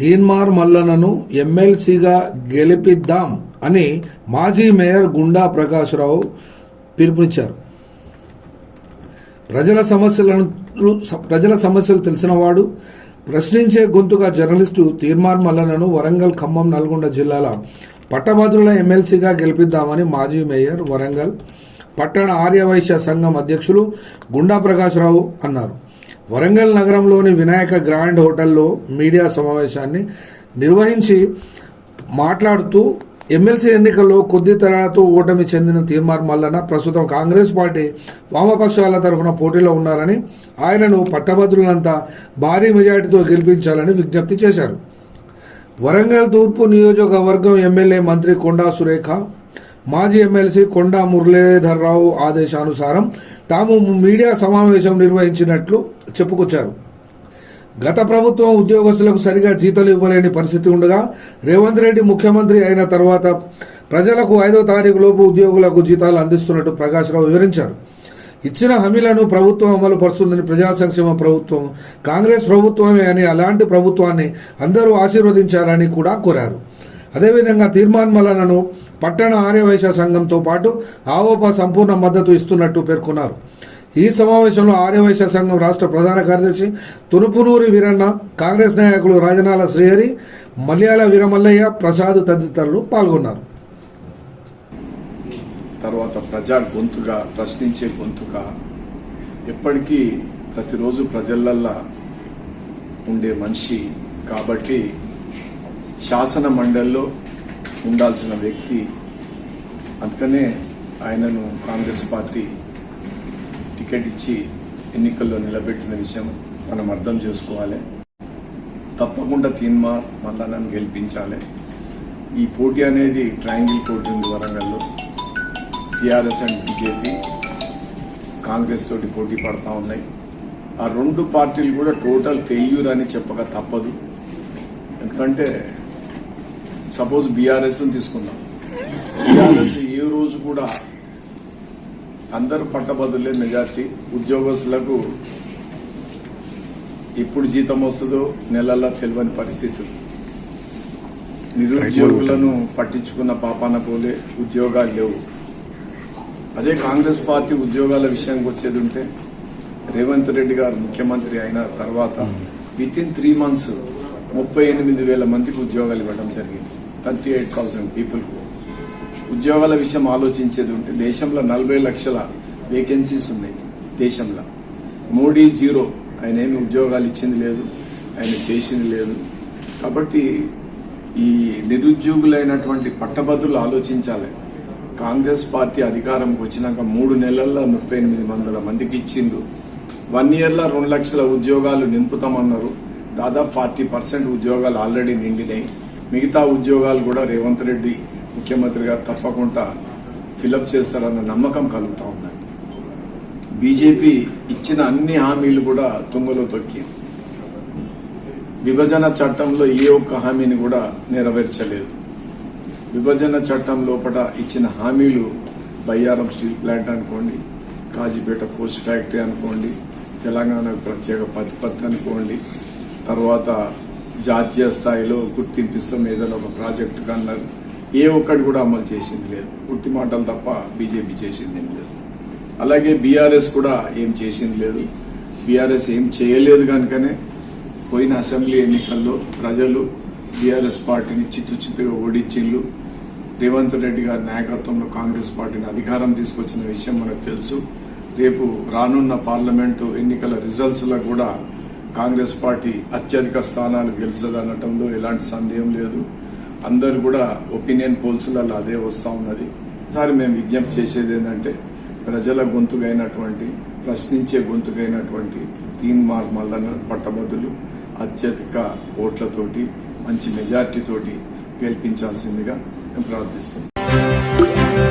తీన్మార్ మల్లనను ఎమ్మెల్సీగా గెలిపిద్దాం అని మాజీ మేయర్ గుండా ప్రకాశ్రావు పిలుపునిచ్చారు. ప్రజల సమస్యలను ప్రజల సమస్యలు తెలిసినవాడు ప్రశ్నించే గొంతుగా జర్నలిస్టు తీర్మార్ మల్లనను వరంగల్ ఖమ్మం నల్గొండ జిల్లాల పట్టభద్రుల ఎమ్మెల్సీగా గెలిపిద్దామని మాజీ మేయర్ వరంగల్ పట్టణ ఆర్యవైశ్య సంఘం అధ్యక్షులు గుండా ప్రకాశ్రావు అన్నారు. వరంగల్ నగరంలోని వినాయక గ్రాండ్ హోటల్లో మీడియా సమావేశాన్ని నిర్వహించి మాట్లాడుతూ ఎమ్మెల్సీ ఎన్నికల్లో కొద్ది తేడాతో ఓటమి చెందిన తీర్మార్ మల్లన్న ప్రస్తుతం కాంగ్రెస్ పార్టీ వామపక్షాల తరఫున పోటీలో ఉన్నారని ఆయనను పట్టభద్రులంతా భారీ మెజార్టీతో గెలిపించాలని విజ్ఞప్తి చేశారు. వరంగల్ తూర్పు నియోజకవర్గం ఎమ్మెల్యే మంత్రి కొండా సురేఖ మాజీ ఎమ్మెల్సీ కొండా మురళీధర్రావు ఆదేశానుసారం తాము మీడియా సమావేశం నిర్వహించినట్లు చెప్పుకొచ్చారు. గత ప్రభుత్వం ఉద్యోగస్తులకు సరిగా జీతాలు ఇవ్వలేని పరిస్థితి ఉండగా రేవంత్ రెడ్డి ముఖ్యమంత్రి అయిన తర్వాత ప్రజలకు ఐదో తారీఖు లోపు ఉద్యోగులకు జీతాలు అందిస్తున్నట్టు ప్రకాశ్రావు వివరించారు. ఇచ్చిన హామీలను ప్రభుత్వం అమలు పరుస్తుందని ప్రజా సంక్షేమ ప్రభుత్వం కాంగ్రెస్ ప్రభుత్వమే అని అలాంటి ప్రభుత్వాన్ని అందరూ ఆశీర్వదించారని కూడా కోరారు. అదేవిధంగా తీర్మాన్ మల్లనను పట్టణ ఆర్యవైశ్య సంఘంతో పాటు ఆవోపా సంపూర్ణ మద్దతు ఇస్తున్నట్టు పేర్కొన్నారు. ఈ సమావేశంలో ఆర్యవైశ్య సంఘం రాష్ట్ర ప్రధాన కార్యదర్శి తునుపునూరి వీరన్న కాంగ్రెస్ నాయకులు రాజనాల శ్రీహరి మలయాళ వీరమల్లయ్య ప్రసాద్ తదితరులు పాల్గొన్నారు. తర్వాత ప్రజా గొంతుగా ప్రశ్నించే గొంతుగా ఎప్పటికీ ప్రతిరోజు ప్రజలల్లా ఉండే మనిషి కాబట్టి శాసన మండలిలో ఉండాల్సిన వ్యక్తి అందుకనే ఆయనను కాంగ్రెస్ పార్టీ టికెట్ ఇచ్చి ఎన్నికల్లో నిలబెట్టిన విషయం మనం అర్థం చేసుకోవాలి. తప్పకుండా తీన్మార్ మళ్ళా గెలిపించాలి. ఈ పోటీ అనేది ట్రయాంగిల్ పోటీ ఉంది వరంగల్లో. టీఆర్ఎస్ అండ్ బీజేపీ కాంగ్రెస్ తోటి పోటీ పడతా ఉన్నాయి. ఆ రెండు పార్టీలు కూడా టోటల్ ఫెయిల్యూర్ అని చెప్పక తప్పదు. ఎందుకంటే సపోజ్ బీఆర్ఎస్ తీసుకుందాం. బీఆర్ఎస్ ఏ రోజు కూడా అందరు పట్టభద్రులే మెజార్టీ. ఉద్యోగస్తులకు ఎప్పుడు జీతం వస్తుందో నెలల్లో తెలియని పరిస్థితులు. నిరుద్యోగులను పట్టించుకున్న పాపాన పోలే ఉద్యోగాలు లేవు. అదే కాంగ్రెస్ పార్టీ ఉద్యోగాల విషయానికి వచ్చేది ఉంటే రేవంత్ రెడ్డి గారు ముఖ్యమంత్రి అయిన తర్వాత విత్ ఇన్ త్రీ మంత్స్ ముప్పై ఎనిమిది వేల మందికి ఉద్యోగాలు ఇవ్వడం జరిగింది. థర్టీ ఎయిట్ థౌసండ్ పీపుల్కు ఉద్యోగాల విషయం ఆలోచించేది ఉంటే దేశంలో నలభై లక్షల వేకెన్సీస్ ఉన్నాయి దేశంలో. మోడీ జీరో. ఆయన ఏమి ఉద్యోగాలు ఇచ్చింది లేదు. ఆయన చేసింది లేదు. కాబట్టి ఈ నిరుద్యోగులైనటువంటి పట్టభద్రులు ఆలోచించాలి. కాంగ్రెస్ పార్టీ అధికారంకి వచ్చినాక మూడు నెలల్లో ముప్పై ఎనిమిది వందల మందికి ఇచ్చిండు. వన్ ఇయర్లో రెండు లక్షల ఉద్యోగాలు నింపుతామన్నారు. దాదాపు ఫార్టీ పర్సెంట్ ఉద్యోగాలు ఆల్రెడీ నిండినాయి. మిగతా ఉద్యోగాలు కూడా రేవంత్ రెడ్డి ముఖ్యమంత్రి గారు తప్పకుండా ఫిలప్ చేస్తారన్న నమ్మకం కలుగుతా ఉన్నది. బీజేపీ ఇచ్చిన అన్ని హామీలు కూడా తుంగలో తొక్కింది. విభజన చట్టంలో ఏ ఒక్క హామీని కూడా నెరవేర్చలేదు. విభజన చట్టం లోపల ఇచ్చిన హామీలు బయ్యారం స్టీల్ ప్లాంట్ అనుకోండి కాజీపేట పోస్ట్ ఫ్యాక్టరీ అనుకోండి తెలంగాణకు ప్రత్యేక పత్తి అనుకోండి తర్వాత జాతీయ స్థాయిలో గుర్తింపిస్తాం ఏదైనా ఒక ప్రాజెక్టు కన్నారు ఏ ఒక్కటి కూడా అమలు చేసింది లేదు. పుట్టి మాటలు తప్ప బీజేపీ చేసింది ఏం లేదు. అలాగే బీఆర్ఎస్ కూడా ఏం చేసింది లేదు. బీఆర్ఎస్ ఏం చేయలేదు కనుకనే పోయిన అసెంబ్లీ ఎన్నికల్లో ప్రజలు బీఆర్ఎస్ పార్టీని చిత్తు చిత్తుగా ఓడించిళ్ళు రేవంత్ రెడ్డి గారి నాయకత్వంలో కాంగ్రెస్ పార్టీని అధికారం తీసుకొచ్చిన విషయం మనకు తెలుసు. రేపు రానున్న పార్లమెంటు ఎన్నికల రిజల్ట్స్లో కూడా కాంగ్రెస్ పార్టీ అత్యధిక స్థానాలు గెలుస్తుందనటంలో ఎలాంటి సందేహం లేదు. అందరు కూడా ఒపీనియన్ పోల్స్లలో అదే వస్తూ ఉన్నది. సారి మేము విజ్ఞప్తి చేసేది ఏంటంటే ప్రజల గొంతుకైనటువంటి ప్రశ్నించే గొంతుకైనటువంటి తీన్ మార్ మల్లన పట్టభద్రులు అత్యధిక ఓట్లతోటి మంచి మెజార్టీతోటి గెలిపించాల్సిందిగా మేము ప్రార్థిస్తున్నాం